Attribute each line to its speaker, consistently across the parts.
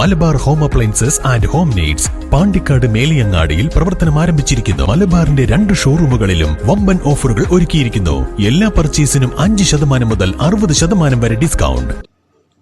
Speaker 1: Malabar home appliances and home needs Pandikkad മേലിയങ്ങാടിയിൽ പ്രവർത്തനം ആരംഭിച്ചിരിക്കുന്നു. മലബാറിന്റെ രണ്ട് ഷോറൂമുകളിലും വമ്പൻ ഓഫറുകൾ ഒരുക്കിയിരിക്കുന്നു. എല്ലാ പർച്ചേസിനും അഞ്ച് ശതമാനം മുതൽ അറുപത് ശതമാനം വരെ ഡിസ്കൗണ്ട്.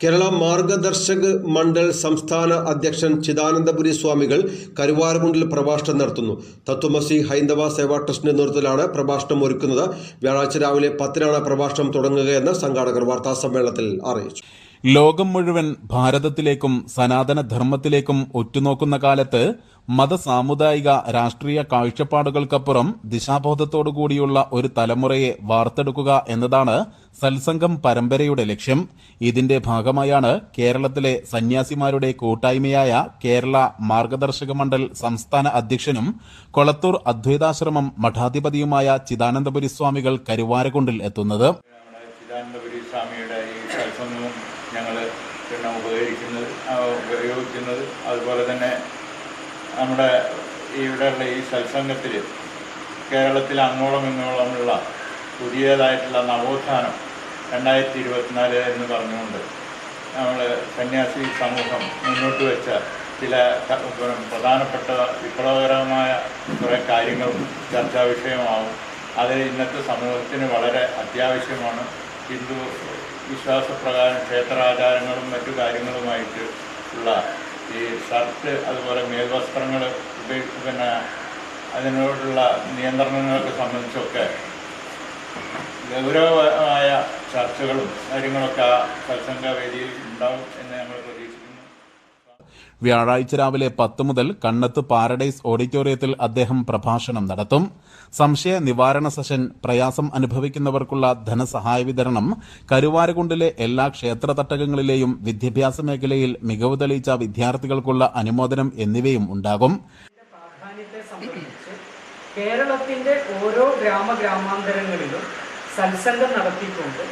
Speaker 2: കേരള മാർഗദർശക് മണ്ഡൽ സംസ്ഥാന അധ്യക്ഷൻ ചിദാനന്ദപുരി സ്വാമികൾ കരുവാരകുണ്ടിൽ പ്രഭാഷണം നടത്തുന്നു. തത്വമസി ഹൈന്ദവ സേവാ ട്രസ്റ്റിന്റെ നേതൃത്വത്തിലാണ് പ്രഭാഷണം ഒരുക്കുന്നത്. വ്യാഴാഴ്ച രാവിലെ പത്തിനാണ് പ്രഭാഷണം തുടങ്ങുകയെന്ന് സംഘാടകർ വാർത്താ സമ്മേളനത്തിൽ അറിയിച്ചു.
Speaker 3: ലോകം മുഴുവൻ ഭാരതത്തിലേക്കും സനാതന ധർമ്മത്തിലേക്കും ഒറ്റുനോക്കുന്ന കാലത്ത് മതസാമുദായിക രാഷ്ട്രീയ കാഴ്ചപ്പാടുകൾക്കപ്പുറം ദിശാബോധത്തോടുകൂടിയുള്ള ഒരു തലമുറയെ വാർത്തെടുക്കുക എന്നതാണ് സത്സംഗം പരമ്പരയുടെ ലക്ഷ്യം. ഇതിന്റെ ഭാഗമായാണ് കേരളത്തിലെ സന്യാസിമാരുടെ കൂട്ടായ്മയായ കേരള മാർഗദർശക മണ്ഡൽ സംസ്ഥാന അധ്യക്ഷനും കൊളത്തൂർ അദ്വൈതാശ്രമം മഠാധിപതിയുമായ ചിദാനന്ദപുരി സ്വാമികൾ കരുവാരക്കുണ്ടിൽ എത്തുന്നത്
Speaker 4: നമ്മുടെ ചിദാനന്ദപുരി സ്വാമിയുടെ ഈ സത്സംഗവും ഞങ്ങൾ പിന്നെ ഉപകരിക്കുന്നത് ഉപയോഗിക്കുന്നത്. അതുപോലെ തന്നെ നമ്മുടെ ഇവിടെയുള്ള ഈ സത്സംഗത്തിൽ കേരളത്തിൽ അങ്ങോളം ഇങ്ങോളമുള്ള പുതിയതായിട്ടുള്ള നവോത്ഥാനം രണ്ടായിരത്തി ഇരുപത്തിനാല് എന്ന് പറഞ്ഞുകൊണ്ട് നമ്മൾ സന്യാസി സമൂഹം മുന്നോട്ട് വെച്ച ചില പ്രധാനപ്പെട്ട വിപ്ലവകരമായ കുറേ കാര്യങ്ങളും ചർച്ചാ വിഷയമാവും. അത് ഇന്നത്തെ സമൂഹത്തിന് വളരെ അത്യാവശ്യമാണ്. ഹിന്ദു വിശ്വാസപ്രകാരം ക്ഷേത്രാചാരങ്ങളും മറ്റു കാര്യങ്ങളുമായിട്ട് ഉള്ള ഈ ഷർട്ട് അതുപോലെ മേൽവസ്ത്രങ്ങൾ ഉപയോഗിച്ച് പിന്നെ അതിനോടുള്ള നിയന്ത്രണങ്ങളൊക്കെ സംബന്ധിച്ചൊക്കെ ഗൗരവമായ ചർച്ചകളും കാര്യങ്ങളൊക്കെ ആ സത്സംഗ വേദിയിൽ ഉണ്ടാവും എന്ന് ഞങ്ങൾ
Speaker 3: വ്യാഴാഴ്ച രാവിലെ പത്ത് മുതൽ കണ്ണത്ത് പാരഡൈസ് ഓഡിറ്റോറിയത്തിൽ അദ്ദേഹം പ്രഭാഷണം നടത്തും. സംശയ നിവാരണ സെഷൻ പ്രയാസം അനുഭവിക്കുന്നവർക്കുള്ള ധനസഹായ വിതരണം കരുവാരകുണ്ടിലെ എല്ലാ ക്ഷേത്ര തട്ടകങ്ങളിലെയും വിദ്യാഭ്യാസ മേഖലയിൽ മികവ് തെളിയിച്ച വിദ്യാർത്ഥികൾക്കുള്ള അനുമോദനം എന്നിവയും ഉണ്ടാകും.
Speaker 5: കേരളത്തിന്റെ ഓരോ ഗ്രാമ ഗ്രാമാന്തരങ്ങളിലും സത്സംഗം നടത്തിക്കൊണ്ട്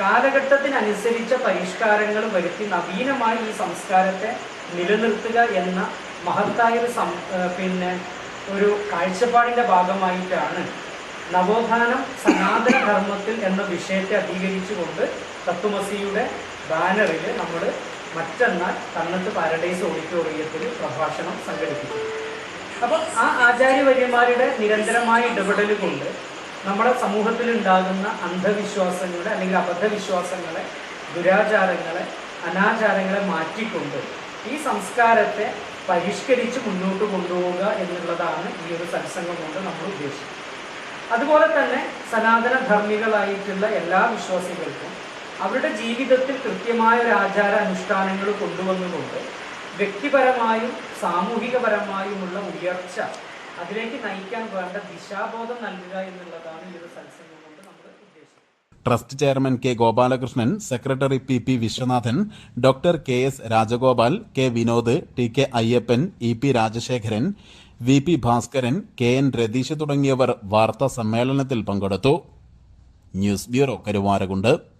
Speaker 5: കാലഘട്ടത്തിനനുസരിച്ച പരിഷ്കാരങ്ങൾ വരുത്തി നവീനമായി ഈ സംസ്കാരത്തെ നിലനിർത്തുക എന്ന മഹത്തായ ഒരു സം പിന്നെ ഒരു കാഴ്ചപ്പാടിന്റെ ഭാഗമായിട്ടാണ് നവോത്ഥാനം സനാതന ധർമ്മത്തിൽ എന്ന വിഷയത്തെ അധികരിച്ചുകൊണ്ട് തത്വമസിയുടെ ബാനറിൽ നമ്മൾ മറ്റന്നാൾ കണ്ണത്ത് പാരഡൈസ് ഓഡിറ്റോറിയത്തിൽ പ്രഭാഷണം സംഘടിപ്പിക്കും. അപ്പോൾ ആ ആചാര്യവര്യന്മാരുടെ നിരന്തരമായ ഇടപെടൽ കൊണ്ട് നമ്മുടെ സമൂഹത്തിൽ ഉണ്ടാകുന്ന അന്ധവിശ്വാസങ്ങളെ അല്ലെങ്കിൽ അബദ്ധവിശ്വാസങ്ങളെ ദുരാചാരങ്ങളെ അനാചാരങ്ങളെ മാറ്റിക്കൊണ്ട് ഈ സംസ്കാരത്തെ പരിഷ്കരിച്ച് മുന്നോട്ട് കൊണ്ടുപോവുക എന്നുള്ളതാണ് ഈ ഒരു സത്സംഗം കൊണ്ട് നമ്മൾ ഉദ്ദേശിക്കുന്നത്. അതുപോലെ തന്നെ സനാതന ധർമ്മികളായിട്ടുള്ള എല്ലാ വിശ്വാസികൾക്കും അവരുടെ ജീവിതത്തിൽ കൃത്യമായ ഒരു ആചാര അനുഷ്ഠാനങ്ങൾ കൊണ്ടുവന്നുകൊണ്ട് വ്യക്തിപരമായും സാമൂഹികപരമായുമുള്ള ഉയർച്ച അതിലേക്ക് നയിക്കാൻ വേണ്ട ദിശാബോധം നൽകുക എന്നുള്ളതാണ് ഈ ഒരു സത്സംഗം കൊണ്ട് നമ്മൾ ഉദ്ദേശിക്കുന്നത്
Speaker 3: trust chairman K Gopalakrishnan secretary P P Viswanathan doctor K S Rajagopal K Vinod T K Ayyappan E P Rajasekharan V P Bhaskaran K N Ratheesh തുടങ്ങിയവർ വാർത്താ സമ്മേളനത്തിൽ പങ്കെടുത്തു. News bureau Karuvarakundu.